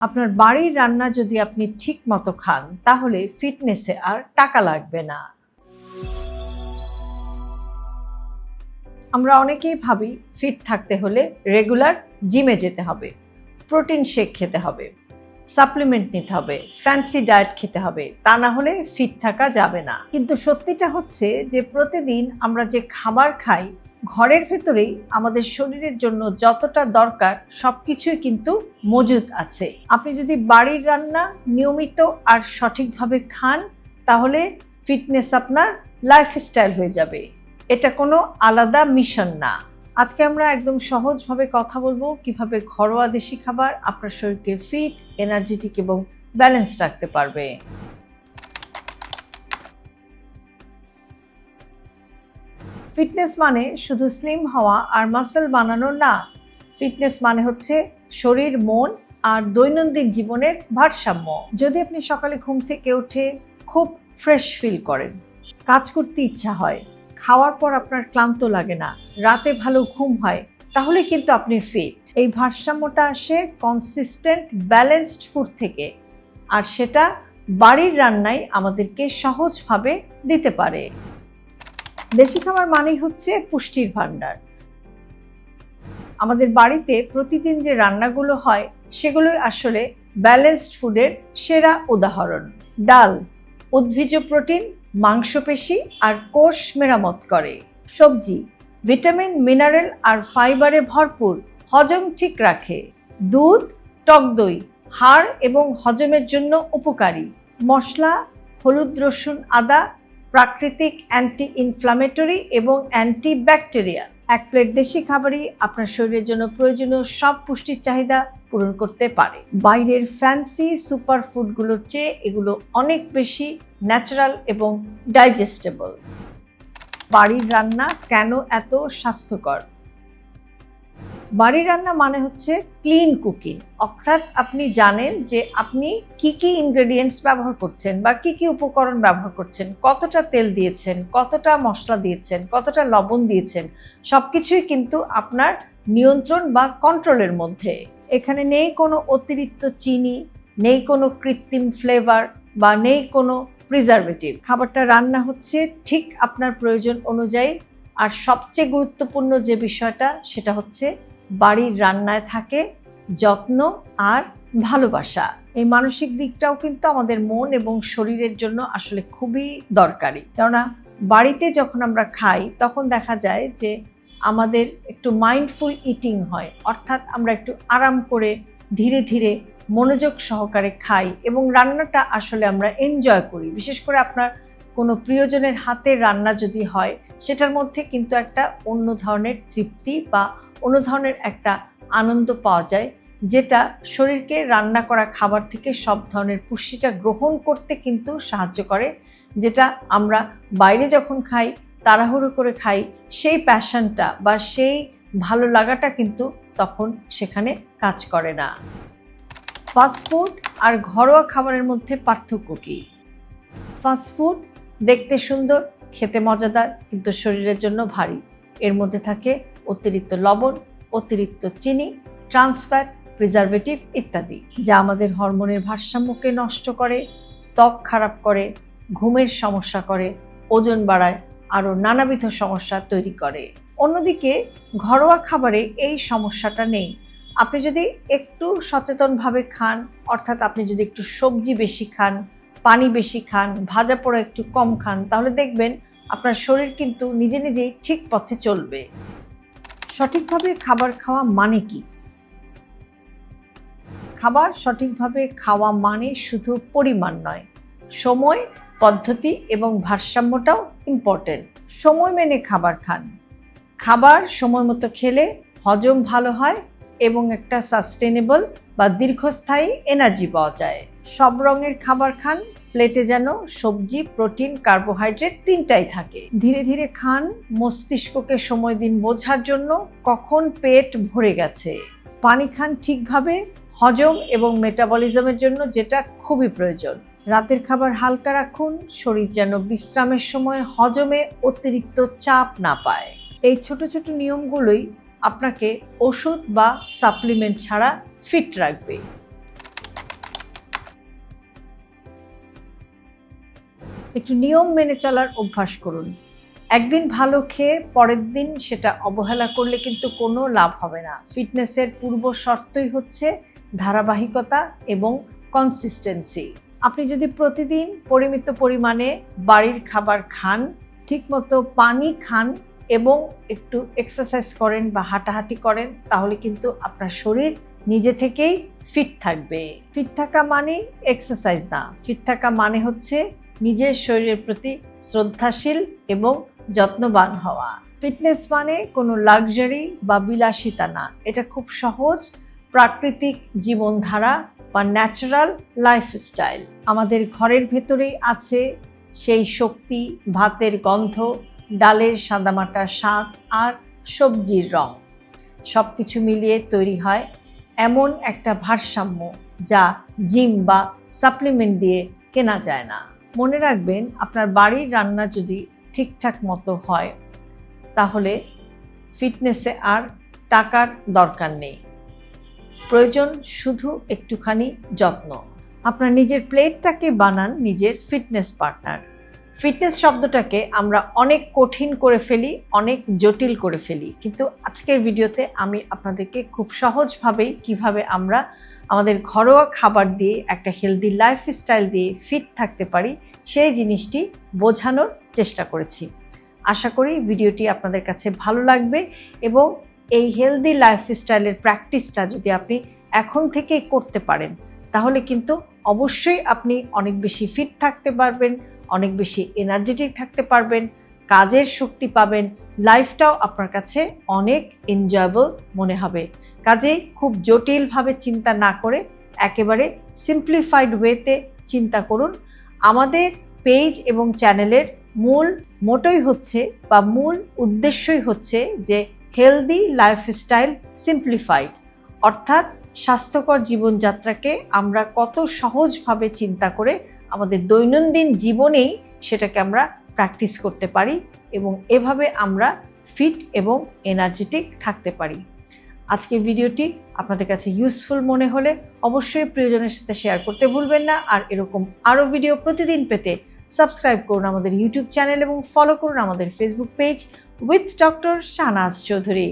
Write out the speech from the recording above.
আপনার বাড়ির রান্না যদি আপনি ঠিক মতো খান, তাহলে ফিটনেসে আর টাকা লাগবে না। আমরা অনেকেই ভাবি ফিট থাকতে হলে রেগুলার জিমে যেতে হবে প্রোটিন শেক খেতে হবে। সাপ্লিমেন্ট নিতে হবে ফ্যান্সি ডায়েট খেতে হবে, তা না হলে ফিট থাকা যাবে না। কিন্তু সত্যিটা হচ্ছে যে প্রতিদিন আমরা যে খাবার খাই, ঘরের ভেতরেই আমাদের শরীরের জন্য যতটা দরকার সব কিছুই কিন্তু মজুদ আছে। আপনি যদি বাড়ির রান্না নিয়মিত আর সঠিকভাবে খান, তাহলে ফিটনেস আপনার লাইফস্টাইল হয়ে যাবে। এটা কোনো আলাদা মিশন না। আজকে আমরা একদম সহজভাবে কথা বলব কীভাবে ঘরোয়া দেশি খাবার আপনার শরীরকে ফিট এনার্জেটিক এবং ব্যালেন্স রাখতে পারবে। ফিটনেস মানে শুধু স্লিম হওয়া আর মাসেল বানানো না ফিটনেস মানে হচ্ছে শরীর, মন আর দৈনন্দিন জীবনের ভারসাম্য। যদি আপনি সকালে ঘুম থেকে উঠে খুব ফ্রেশ ফিল করেন, কাজ করতে ইচ্ছা হয় খাওয়ার পর আপনার ক্লান্ত লাগে না, রাতে ভালো ঘুম হয়, তাহলে কিন্তু আপনি ফিট এই ভারসাম্যটা আসে কনসিস্টেন্ট ব্যালেন্সড ফুড থেকে। আর সেটা বাড়ির রান্নায় আমাদেরকে সহজভাবে দিতে পারে। দেশি খাবার মানেই হচ্ছে পুষ্টির ভাণ্ডার। আমাদের বাড়িতে প্রতিদিন যে রান্নাগুলো হয়, সেগুলোই আসলে ব্যালেন্সড ফুডের সেরা উদাহরণ। ডাল উদ্ভিজ প্রোটিন, মাংসপেশি আর কোষ মেরামত করে। সবজি, ভিটামিন, মিনারেল আর ফাইবারে ভরপুর, হজম ঠিক রাখে। দুধ, টক দই, হাড় এবং হজমের জন্য উপকারী। মশলা, হলুদ রসুন আদা, প্রাকৃতিক অ্যান্টি ইনফ্লামেটরি এবং অ্যান্টি ব্যাকটেরিয়াল এক প্লেট দেশি খাবারই আপনার শরীরের জন্য প্রয়োজনীয় সব পুষ্টির চাহিদা পূরণ করতে পারে। বাইরের ফ্যান্সি সুপার ফুডগুলোর চেয়ে এগুলো অনেক বেশি ন্যাচারাল এবং ডাইজেস্টেবল। বাড়ির রান্না কেন এত স্বাস্থ্যকর? বাড়ির রান্না মানে হচ্ছে ক্লিন কুকিং অর্থাৎ আপনি জানেন যে আপনি কি কি ইনগ্রেডিয়েন্টস ব্যবহার করছেন বা কি কি উপকরণ ব্যবহার করছেন, কতটা তেল দিয়েছেন, কতটা মশলা দিয়েছেন, কতটা লবণ দিয়েছেন সব কিছুই কিন্তু আপনার নিয়ন্ত্রণ বা কন্ট্রোলের মধ্যে। এখানে নেই কোনো অতিরিক্ত চিনি, নেই কোনো কৃত্রিম ফ্লেভার বা নেই কোনো প্রিজারভেটিভ খাবারটা রান্না হচ্ছে ঠিক আপনার প্রয়োজন অনুযায়ী। আর সবচেয়ে গুরুত্বপূর্ণ যে বিষয়টা, সেটা হচ্ছে বাড়ির রান্নায় থাকে যত্ন আর ভালোবাসা। এই মানসিক দিকটাও কিন্তু আমাদের মন এবং শরীরের জন্য আসলে খুবই দরকারি। কেননা বাড়িতে যখন আমরা খাই, তখন দেখা যায় যে আমাদের একটু মাইন্ডফুল ইটিং হয়। অর্থাৎ আমরা একটু আরাম করে ধীরে ধীরে মনোযোগ সহকারে খাই এবং রান্নাটা আসলে আমরা এনজয় করি। বিশেষ করে আপনার কোনো প্রিয়জনের হাতের রান্না যদি হয়, সেটার মধ্যে কিন্তু একটা অন্য ধরনের তৃপ্তি বা অন্য ধরনের একটা আনন্দ পাওয়া যায়, যেটা শরীরকে রান্না করা খাবার থেকে সব ধরনের পুষ্টিটা গ্রহণ করতে কিন্তু সাহায্য করে, যেটা আমরা বাইরে যখন খাই, তাড়াহুড়ো করে খাই, সেই প্যাশনটা বা সেই ভালো লাগাটা কিন্তু তখন সেখানে কাজ করে না। ফাস্টফুড আর ঘরোয়া খাবারের মধ্যে পার্থক্য কী? ফাস্টফুড দেখতে সুন্দর, খেতে মজাদার, কিন্তু শরীরের জন্য ভারী। এর মধ্যে থাকে অতিরিক্ত লবণ, অতিরিক্ত চিনি ট্রান্সফ্যাট প্রিজারভেটিভ ইত্যাদি, যা আমাদের হরমোনের ভারসাম্যকে নষ্ট করে, ত্বক খারাপ করে, ঘুমের সমস্যা করে, ওজন বাড়ায়, আরও নানাবিধ সমস্যা তৈরি করে। অন্যদিকে, ঘরোয়া খাবারে এই সমস্যাটা নেই। আপনি যদি একটু সচেতনভাবে খান, অর্থাৎ আপনি যদি একটু সবজি বেশি খান, পানি বেশি খান, ভাজা পোড়া একটু কম খান, তাহলে দেখবেন আপনার শরীর কিন্তু নিজে নিজেই ঠিক পথে চলবে। সঠিকভাবে খাবার খাওয়া মানে কি? খাবার সঠিকভাবে খাওয়া মানে শুধু পরিমাণ নয়। সময়, পদ্ধতি এবং ভারসাম্যটাও ইম্পর্টেন্ট সময় মেনে খাবার খান। খাবার সময় মতো খেলে হজম ভালো হয় এবং একটা সাস্টেনেবল বা দীর্ঘস্থায়ী এনার্জি পাওয়া যায়। সব রঙের খাবার খান, প্লেটে যেন সবজি, প্রোটিন, কার্বোহাইড্রেট তিনটাই থাকে। ধীরে ধীরে খান, মস্তিষ্ককে সময় দিন বোঝার জন্য কখন পেট ভরে গেছে। পানি খান ঠিকভাবে, হজম এবং মেটাবলিজমের জন্য যেটা খুবই প্রয়োজন। রাতের খাবার হালকা রাখুন, শরীর যেন বিশ্রামের সময় হজমে অতিরিক্ত চাপ না পায়। এই ছোট ছোট নিয়মগুলোই আপনাকে ওষুধ বা সাপ্লিমেন্ট ছাড়া ফিট রাখবে। একটু নিয়ম মেনে চলার অভ্যাস করুন। একদিন ভালো খেয়ে পরের দিন সেটা অবহেলা করলে কিন্তু কোনো লাভ হবে না। ফিটনেসের পূর্ব শর্তই হচ্ছে ধারাবাহিকতা এবং কনসিস্টেন্সি আপনি যদি প্রতিদিন পরিমিত পরিমাণে বাড়ির খাবার খান, ঠিকমতো পানি খান এবং একটু এক্সারসাইজ করেন বা হাঁটাহাঁটি করেন, তাহলে কিন্তু আপনার শরীর নিজে থেকেই ফিট থাকবে। ফিট থাকা মানে এক্সারসাইজ না। ফিট থাকা মানে হচ্ছে নিজের শরীরের প্রতি শ্রদ্ধাশীল এবং যত্নবান হওয়া। ফিটনেস মানে কোনো লাক্সারি বা বিলাসিতা না। এটা খুব সহজ, প্রাকৃতিক জীবনধারা বা ন্যাচারাল লাইফস্টাইল। আমাদের ঘরের ভেতরেই আছে সেই শক্তি, ভাতের গন্ধ, ডালের সাদামাটা স্বাদ আর সবজির রং। সব কিছু মিলিয়ে তৈরি হয় এমন একটা ভারসাম্য যা জিম বা সাপ্লিমেন্ট দিয়ে কেনা যায় না। মনে রাখবেন, আপনার বাড়ির রান্না যদি ঠিকঠাক মতো হয়, তাহলে ফিটনেসে আর টাকার দরকার নেই। প্রয়োজন শুধু একটুখানি যত্ন। আপনার নিজের প্লেটটাকে বানান, নিজের ফিটনেস পার্টনার। ফিটনেস শব্দটাকে আমরা অনেক কঠিন করে ফেলি, অনেক জটিল করে ফেলি। কিন্তু আজকের ভিডিওতে আমি আপনাদেরকে খুব সহজভাবেই কীভাবে আমরা আমাদের ঘরোয়া খাবার দিয়ে, একটা হেলদি লাইফস্টাইল দিয়ে ফিট থাকতে পারি, সেই জিনিসটি বোঝানোর চেষ্টা করেছি। আশা করি ভিডিওটি আপনাদের কাছে ভালো লাগবে এবং এই হেলদি লাইফস্টাইলের প্র্যাকটিসটা যদি আপনি এখন থেকেই করতে পারেন, তাহলে কিন্তু অবশ্যই আপনি অনেক বেশি ফিট থাকতে পারবেন অনেক বেশি এনার্জেটিক থাকতে পারবেন, কাজের শক্তি পাবেন লাইফটাও আপনার কাছে অনেক এনজয়েবল মনে হবে। কাজেই খুব জটিলভাবে চিন্তা না করে একেবারে সিম্পলিফাইড ওয়েতে চিন্তা করুন। আমাদের পেজ এবং চ্যানেলের মূল মোটোই হচ্ছে বা মূল উদ্দেশ্যই হচ্ছে যে হেলদি লাইফস্টাইল সিম্পলিফাইড অর্থাৎ স্বাস্থ্যকর জীবনযাত্রাকে আমরা কত সহজভাবে চিন্তা করে আমাদের দৈনন্দিন জীবনেই সেটাকে আমরা প্র্যাকটিস করতে পারি এবং এভাবে আমরা ফিট এবং এনার্জেটিক থাকতে পারি। আজকের ভিডিওটি আপনাদের কাছে ইউজফুল মনে হলে অবশ্যই প্রিয়জনের সাথে শেয়ার করতে ভুলবেন না। আর এরকম আরও ভিডিও প্রতিদিন পেতে সাবস্ক্রাইব করুন আমাদের ইউটিউব চ্যানেল এবং ফলো করুন আমাদের Facebook page with doctor Shahnaz Chowdhury.